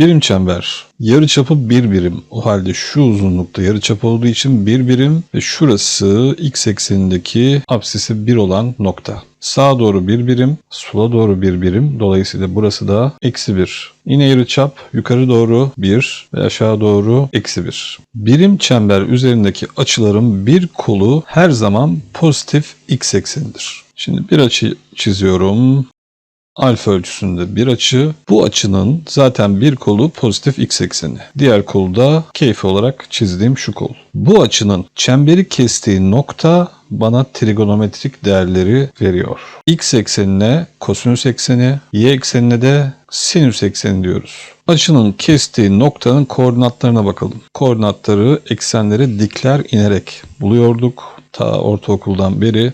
Birim çember. Yarıçapı bir birim. O halde şu uzunlukta yarıçap olduğu için bir birim ve şurası x eksenindeki apsisi 1 olan nokta. Sağa doğru bir birim, sola doğru bir birim. Dolayısıyla burası da eksi 1. Yine yarıçap yukarı doğru 1 ve aşağı doğru eksi 1. Birim çember üzerindeki açıların bir kolu her zaman pozitif x eksenidir. Şimdi bir açı çiziyorum alfa ölçüsünde bir açı. Bu açının zaten bir kolu pozitif x ekseni. Diğer kolu da keyfi olarak çizdiğim şu kol. Bu açının çemberi kestiği nokta bana trigonometrik değerleri veriyor. X eksenine kosinüs ekseni, y eksenine de sinüs ekseni diyoruz. Açının kestiği noktanın koordinatlarına bakalım. Koordinatları eksenleri dikler inerek buluyorduk. Ta ortaokuldan beri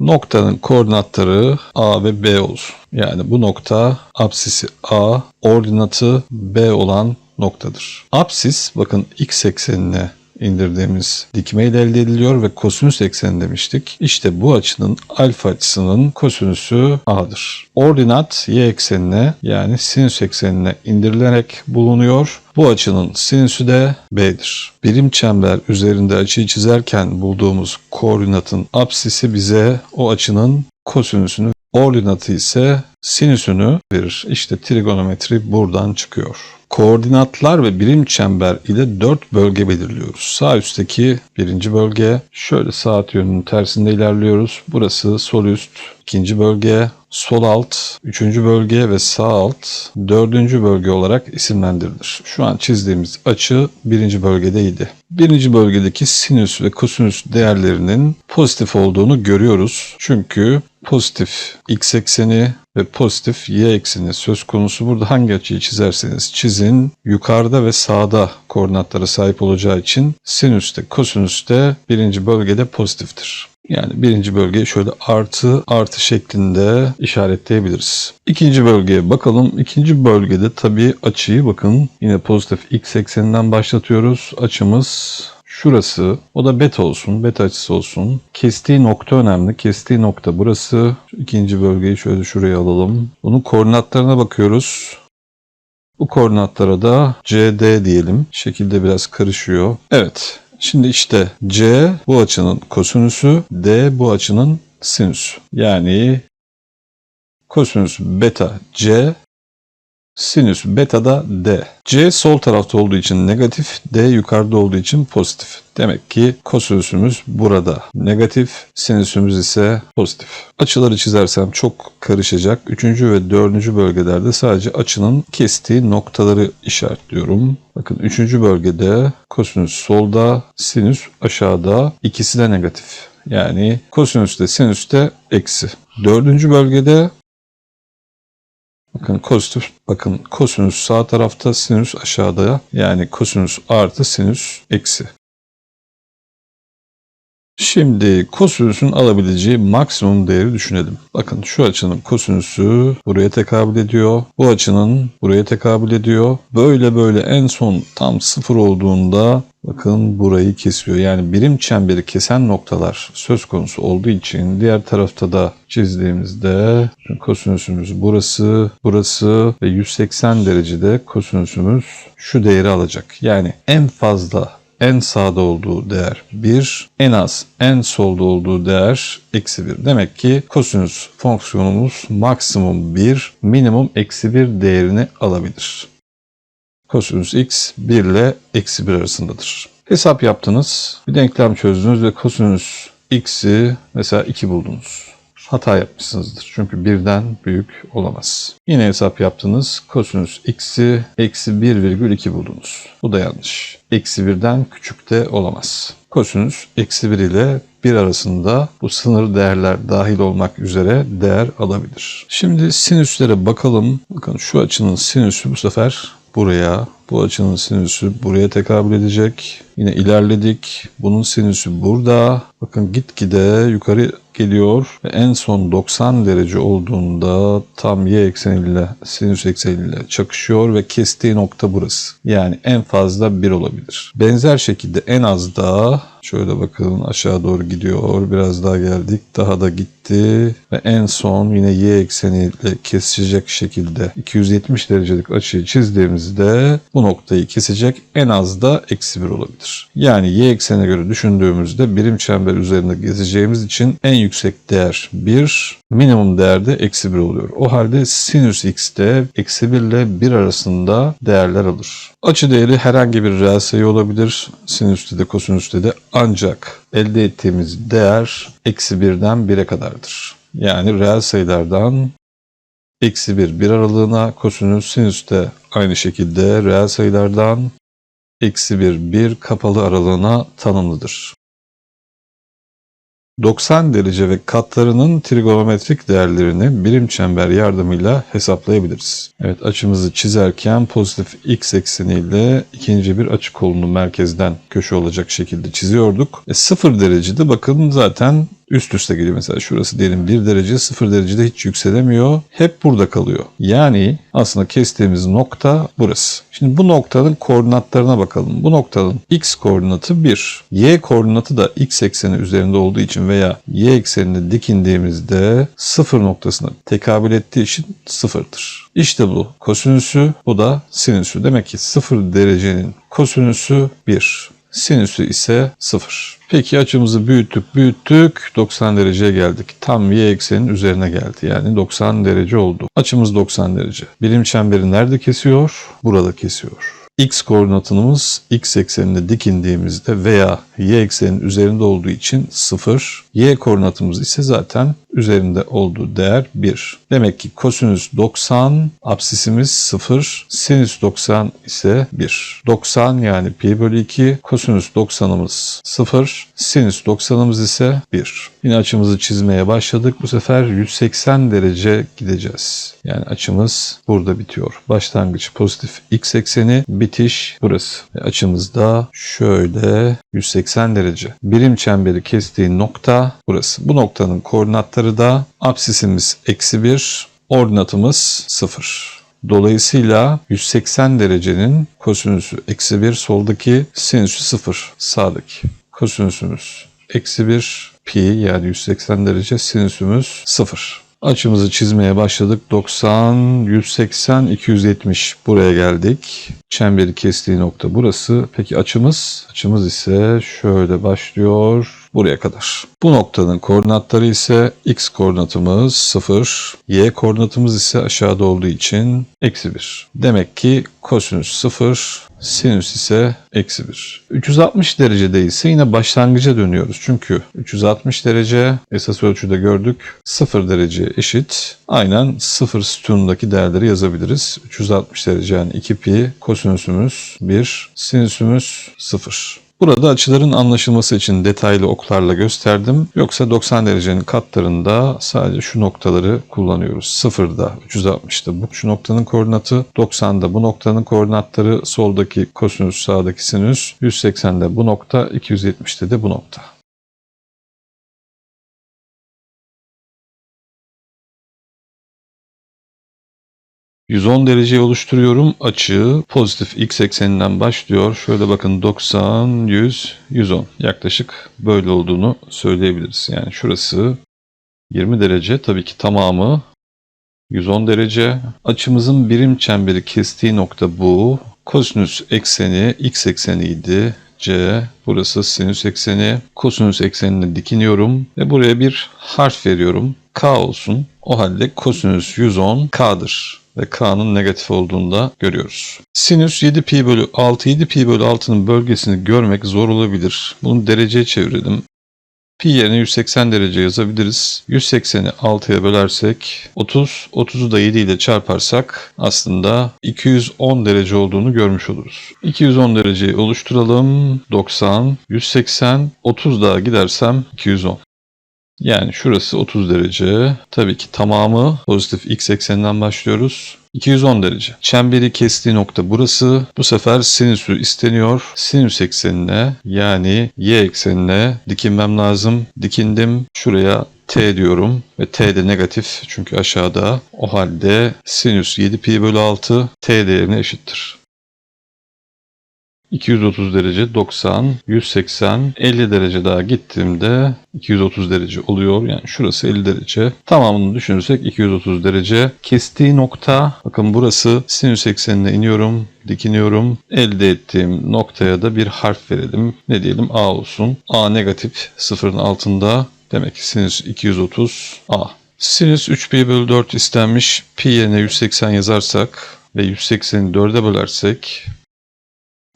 Noktanın koordinatları A ve B olsun. Yani bu nokta apsisi A, ordinatı B olan noktadır. Apsis bakın x eksenine indirdiğimiz dikmeyle elde ediliyor ve kosinüs ekseni demiştik. İşte bu açının alfa açısının kosinüsü a'dır. Ordinat y eksenine yani sinüs eksenine indirilerek bulunuyor. Bu açının sinüsü de b'dir. Birim çember üzerinde açıyı çizerken bulduğumuz koordinatın apsisi bize o açının kosinüsünü Ordinatı ise sinüsünü verir. İşte trigonometri buradan çıkıyor. Koordinatlar ve birim çember ile dört bölge belirliyoruz. Sağ üstteki birinci bölge, şöyle saat yönünün tersinde ilerliyoruz. Burası sol üst, ikinci bölge, sol alt, üçüncü bölge ve sağ alt dördüncü bölge olarak isimlendirilir. Şu an çizdiğimiz açı birinci bölgedeydi. Birinci bölgedeki sinüs ve kosinüs değerlerinin pozitif olduğunu görüyoruz. Çünkü pozitif x ekseni ve pozitif y ekseni söz konusu. Burada hangi açıyı çizerseniz çizin yukarıda ve sağda koordinatlara sahip olacağı için sinüste kosinüste birinci bölgede pozitiftir. Yani birinci bölgeyi şöyle artı artı şeklinde işaretleyebiliriz. İkinci bölgeye bakalım. İkinci bölgede tabii açıyı bakın yine pozitif x ekseninden başlatıyoruz. Açımız Şurası, o da beta olsun, beta açısı olsun. Kestiği nokta önemli. Kestiği nokta burası. İkinci bölgeyi şöyle şuraya alalım. Bunun koordinatlarına bakıyoruz. Bu koordinatlara da CD diyelim. Şekilde biraz karışıyor. Evet. Şimdi işte C bu açının kosinüsü, D bu açının sinüsü. Yani kosinüs beta C Sinüs beta da D. C sol tarafta olduğu için negatif, D yukarıda olduğu için pozitif. Demek ki kosinüsümüz burada negatif, sinüsümüz ise pozitif. Açıları çizersem çok karışacak. Üçüncü ve dördüncü bölgelerde sadece açının kestiği noktaları işaretliyorum. Bakın üçüncü bölgede kosinüs solda, sinüs aşağıda. İkisi de negatif. Yani kosinüs de sinüs de eksi. Dördüncü bölgede Bakın kosinüs, bakın kosinüs sağ tarafta, sinüs aşağıda. Yani kosinüs artı sinüs eksi. Şimdi kosinüsün alabileceği maksimum değeri düşünelim. Bakın şu açının kosinüsü buraya tekabül ediyor. Bu açının buraya tekabül ediyor. Böyle böyle en son tam sıfır olduğunda bakın burayı kesiyor. Yani birim çemberi kesen noktalar söz konusu olduğu için diğer tarafta da çizdiğimizde kosinüsümüz burası, burası ve 180 derecede kosinüsümüz şu değeri alacak. Yani en fazla en sağda olduğu değer 1, en az en solda olduğu değer eksi 1. Demek ki kosinüs fonksiyonumuz maksimum 1, minimum eksi 1 değerini alabilir. Kosinüs x 1 ile eksi 1 arasındadır. Hesap yaptınız, bir denklem çözdünüz ve kosinüs x'i mesela 2 buldunuz hata yapmışsınızdır. Çünkü birden büyük olamaz. Yine hesap yaptınız. Kosinüs x'i eksi 1,2 buldunuz. Bu da yanlış. Eksi 1'den küçük de olamaz. Kosinüs eksi 1 ile 1 arasında bu sınır değerler dahil olmak üzere değer alabilir. Şimdi sinüslere bakalım. Bakın şu açının sinüsü bu sefer buraya, bu açının sinüsü buraya tekabül edecek. Yine ilerledik. Bunun sinüsü burada. Bakın gitgide yukarı geliyor ve en son 90 derece olduğunda tam y ekseniyle sinüs ekseniyle çakışıyor ve kestiği nokta burası. Yani en fazla 1 olabilir. Benzer şekilde en az da şöyle bakın aşağı doğru gidiyor. Biraz daha geldik. Daha da gitti ve en son yine y ekseniyle kesişecek şekilde 270 derecelik açıyı çizdiğimizde bu noktayı kesecek en az da eksi 1 olabilir. Yani y eksenine göre düşündüğümüzde birim çember üzerinde gezeceğimiz için en yüksek değer 1, minimum değerde eksi 1 oluyor. O halde sinüs x'te eksi 1 ile 1 arasında değerler alır. Açı değeri herhangi bir reel sayı olabilir. Sinüste de kosinüste de ancak elde ettiğimiz değer eksi 1'den 1'e kadardır. Yani reel sayılardan eksi 1 1 aralığına kosinüs sinüste aynı şekilde reel sayılardan eksi 1 1 kapalı aralığına tanımlıdır. 90 derece ve katlarının trigonometrik değerlerini birim çember yardımıyla hesaplayabiliriz. Evet açımızı çizerken pozitif x ekseniyle ikinci bir açı kolunu merkezden köşe olacak şekilde çiziyorduk. E, 0 derecede bakın zaten üst üste geliyor. Mesela şurası diyelim 1 derece 0 derecede hiç yükselemiyor. Hep burada kalıyor. Yani aslında kestiğimiz nokta burası. Şimdi bu noktanın koordinatlarına bakalım. Bu noktanın x koordinatı 1. Y koordinatı da x ekseni üzerinde olduğu için veya y eksenine dikindiğimizde 0 noktasına tekabül ettiği için 0'dır. İşte bu kosinüsü, bu da sinüsü. Demek ki 0 derecenin kosinüsü 1. Sinüsü ise 0. Peki açımızı büyüttük büyüttük 90 dereceye geldik. Tam y eksenin üzerine geldi. Yani 90 derece oldu. Açımız 90 derece. Birim çemberi nerede kesiyor? Burada kesiyor. X koordinatımız x eksenine dikindiğimizde veya y eksenin üzerinde olduğu için 0. Y koordinatımız ise zaten üzerinde olduğu değer 1. Demek ki kosinüs 90, absisimiz 0, sinüs 90 ise 1. 90 yani pi bölü 2, kosinüs 90'ımız 0, sinüs 90'ımız ise 1. Yine açımızı çizmeye başladık. Bu sefer 180 derece gideceğiz. Yani açımız burada bitiyor. Başlangıç pozitif x ekseni, bitiş burası. Ve açımız da şöyle 180 derece. Birim çemberi kestiği nokta burası. Bu noktanın koordinatları da absisimiz eksi 1, ordinatımız 0. Dolayısıyla 180 derecenin kosinüsü eksi 1, soldaki sinüsü 0, sağdaki. Kosinüsümüz eksi 1, pi yani 180 derece sinüsümüz 0. Açımızı çizmeye başladık. 90, 180, 270 buraya geldik. Çemberi kestiği nokta burası. Peki açımız? Açımız ise şöyle başlıyor buraya kadar. Bu noktanın koordinatları ise x koordinatımız 0, y koordinatımız ise aşağıda olduğu için eksi 1. Demek ki kosinüs 0, sinüs ise eksi 1. 360 derecede ise yine başlangıca dönüyoruz. Çünkü 360 derece esas ölçüde gördük. 0 derece eşit. Aynen 0 sütunundaki değerleri yazabiliriz. 360 derece yani 2 pi kosinüsümüz 1, sinüsümüz 0. Burada açıların anlaşılması için detaylı oklarla gösterdim. Yoksa 90 derecenin katlarında sadece şu noktaları kullanıyoruz. 0'da 360'da bu şu noktanın koordinatı, 90'da bu noktanın koordinatları, soldaki kosinüs, sağdaki sinüs, 180'de bu nokta, 270'de de bu nokta. ...110 dereceyi oluşturuyorum. Açı pozitif x ekseninden başlıyor. Şöyle bakın 90, 100, 110. Yaklaşık böyle olduğunu söyleyebiliriz. Yani şurası 20 derece. Tabii ki tamamı 110 derece. Açımızın birim çemberi kestiği nokta bu. Kosinüs ekseni x ekseniydi. C. Burası sinüs ekseni. Kosinüs eksenine dikiniyorum. Ve buraya bir harf veriyorum. K olsun. O halde kosinüs 110 K'dır ve K'nın negatif olduğunu da görüyoruz. Sinüs 7 pi bölü 6, 7 pi bölü 6'nın bölgesini görmek zor olabilir. Bunu dereceye çevirelim. Pi yerine 180 derece yazabiliriz. 180'i 6'ya bölersek 30, 30'u da 7 ile çarparsak aslında 210 derece olduğunu görmüş oluruz. 210 dereceyi oluşturalım. 90, 180, 30 daha gidersem 210. Yani şurası 30 derece. Tabii ki tamamı pozitif x ekseninden başlıyoruz. 210 derece. Çemberi kestiği nokta burası. Bu sefer sinüsü isteniyor. Sinüs eksenine yani y eksenine dikinmem lazım. Dikindim. Şuraya t diyorum ve t de negatif çünkü aşağıda. O halde sinüs 7 pi bölü 6 t değerine eşittir. 230 derece, 90, 180, 50 derece daha gittiğimde 230 derece oluyor. Yani şurası 50 derece. Tamamını düşünürsek 230 derece. Kestiği nokta, bakın burası sinüs eksenine iniyorum, dikiniyorum. Elde ettiğim noktaya da bir harf verelim. Ne diyelim? A olsun. A negatif, sıfırın altında. Demek ki sinüs 230 A. Sinüs 3 pi bölü 4 istenmiş. Pi yerine 180 yazarsak ve 180'i 4'e bölersek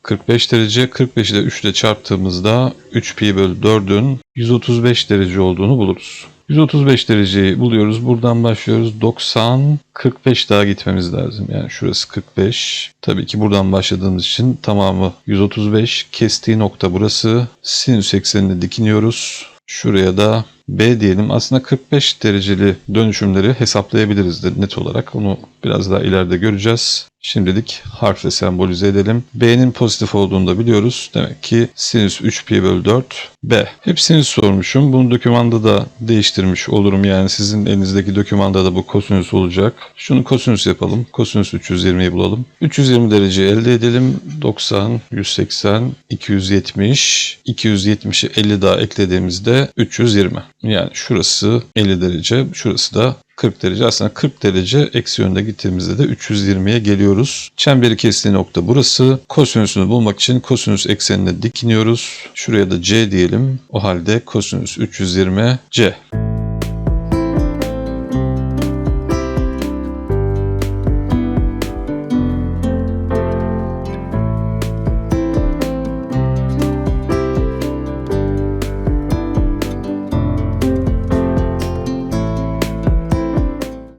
45 derece 45'i de 3 ile çarptığımızda 3 pi bölü 4'ün 135 derece olduğunu buluruz. 135 dereceyi buluyoruz. Buradan başlıyoruz. 90, 45 daha gitmemiz lazım. Yani şurası 45. Tabii ki buradan başladığımız için tamamı 135. Kestiği nokta burası. Sinüs eksenine dikiniyoruz. Şuraya da B diyelim. Aslında 45 dereceli dönüşümleri hesaplayabiliriz de net olarak. Onu biraz daha ileride göreceğiz. Şimdilik harfle sembolize edelim. B'nin pozitif olduğunu da biliyoruz. Demek ki sinüs 3 pi bölü 4 B. Hep sinüs sormuşum. Bunu dokümanda da değiştirmiş olurum. Yani sizin elinizdeki dokümanda da bu kosinüs olacak. Şunu kosinüs yapalım. Kosinüs 320'yi bulalım. 320 derece elde edelim. 90, 180, 270, 270'i 50 daha eklediğimizde 320. Yani şurası 50 derece, şurası da 40 derece. Aslında 40 derece eksi yönde gittiğimizde de 320'ye geliyoruz. Çemberi kestiği nokta burası. Kosinüsünü bulmak için kosinüs eksenine dikiniyoruz. Şuraya da C diyelim. O halde kosinüs 320 C.